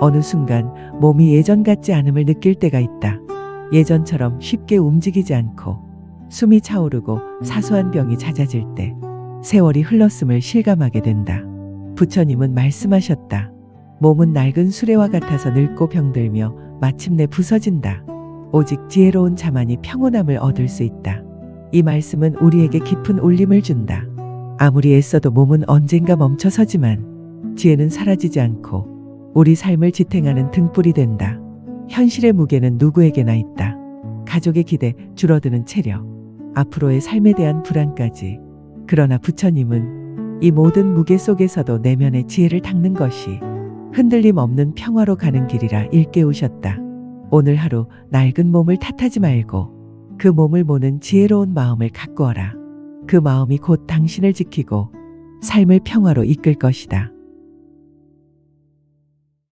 어느 순간 몸이 예전 같지 않음을 느낄 때가 있다. 예전처럼 쉽게 움직이지 않고 숨이 차오르고 사소한 병이 잦아질 때 세월이 흘렀음을 실감하게 된다. 부처님은 말씀하셨다. 몸은 낡은 수레와 같아서 늙고 병들며 마침내 부서진다. 오직 지혜로운 자만이 평온함을 얻을 수 있다. 이 말씀은 우리에게 깊은 울림을 준다. 아무리 애써도 몸은 언젠가 멈춰서지만 지혜는 사라지지 않고 우리 삶을 지탱하는 등불이 된다. 현실의 무게는 누구에게나 있다. 가족의 기대, 줄어드는 체력, 앞으로의 삶에 대한 불안까지. 그러나 부처님은 이 모든 무게 속에서도 내면의 지혜를 닦는 것이 흔들림 없는 평화로 가는 길이라 일깨우셨다. 오늘 하루 낡은 몸을 탓하지 말고 그 몸을 모는 지혜로운 마음을 가꾸어라. 그 마음이 곧 당신을 지키고 삶을 평화로 이끌 것이다.